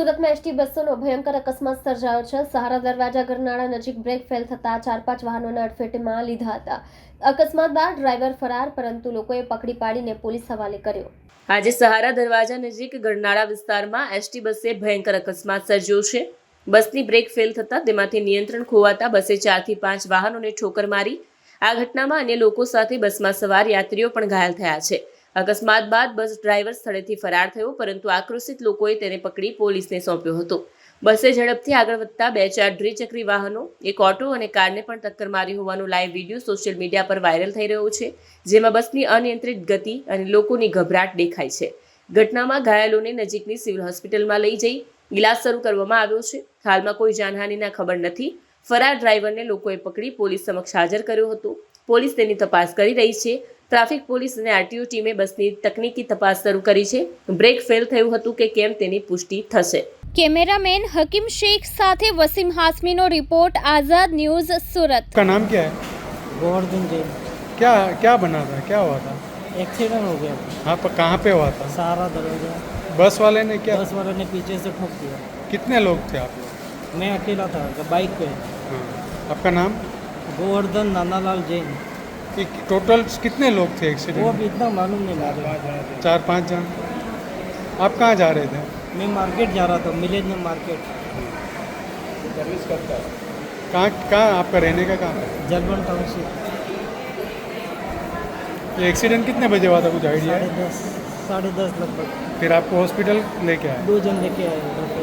સુરતમાં એસટી બસોનો ભયંકર અકસ્માત સર્જાયો છે. સહારા દરવાજા ગરનાળા નજીક બ્રેક ફેલ થતા ચાર પાંચ વાહનોને અડફેટમાં લીધા હતા. અકસ્માત બાદ ડ્રાઈવર ફરાર, પરંતુ લોકોએ પકડી પાડીને પોલીસ હવાલે કર્યો. આજે સહારા દરવાજા નજીક ગરનાળા વિસ્તારમાં એસટી બસે ભયંકર અકસ્માત સર્જ્યો છે. બસની બ્રેક ફેલ થતાં તેમાંથી નિયંત્રણ ખોવાતા બસે ચારથી પાંચ વાહનોને ઠોકર મારી. આ ઘટનામાં અન્ય લોકો સાથે બસમાં સવાર યાત્રીઓ પણ ઘાયલ થયા છે. અકસ્માત બાદ બસ ડ્રાઈવર સ્થળેથી ફરાર થયો, પરંતુ આક્રોશિત લોકોએ તેને પકડી પોલીસને સોંપ્યો હતો. બસે ઝડપથી આગળ વધતા બે ચાર દ્વિચક્રી વાહનો, એક ઓટો અને કારને પણ ટક્કર મારી હોવાનો લાઈવ વીડિયો સોશિયલ મીડિયા પર વાયરલ થઈ રહ્યો છે, જેમાં બસની અનિયંત્રિત ગતિ અને લોકોની ગભરાટ દેખાય છે. ઘટનામાં ઘાયલોને નજીકની સિવિલ હોસ્પિટલમાં લઈ જઈ ઇલાજ શરૂ કરવામાં આવ્યો છે. હાલમાં કોઈ જાનહાનિના ખબર નથી. ફરાર ડ્રાઈવરને લોકોએ પકડી પોલીસ સમક્ષ હાજર કર્યો હતો. પોલીસ તેની તપાસ કરી રહી છે. ટ્રાફિક પોલીસ અને આરટીઓ ટીમે બસની તકનીકી તપાસ શરૂ કરી છે બ્રેક ફેલ થયું હતું કે કેમ તેની પુષ્ટિ થશે કેમેરામેન હકીમ શેખ સાથે વસીમ હાસમીનો રિપોર્ટ આઝાદ ન્યૂઝ સુરત का नाम क्या है गोवर्धन जी क्या क्या बना था क्या हुआ था एक्सीडेंट हो गया हाँ पर कहाँ पे हुआ था सारा दरवाजा बस वाले ने क्या बस वालों ने पीछे से ठोक दिया कितने लोग थे आप लोग मैं अकेला था बाइक पे हाँ। आपका नाम गोवर्धन नानालाल जैन ये टोटल कितने लोग थे एक्सीडेंट वो अभी इतना मालूम नहीं मुझे चार पाँच जन? आप कहाँ जा रहे थे? मैं मार्केट जा रहा था मिलेज में मार्केट। सर्विस करता कहाँ कहाँ आपका रहने का कहाँ है जलवन टाउनशिप ये एक्सीडेंट कितने बजे हुआ था कुछ आइडिया साढ़े है दस साढ़े दस लगभग। फिर आपको हॉस्पिटल लेके आए? दो जन लेके आए पे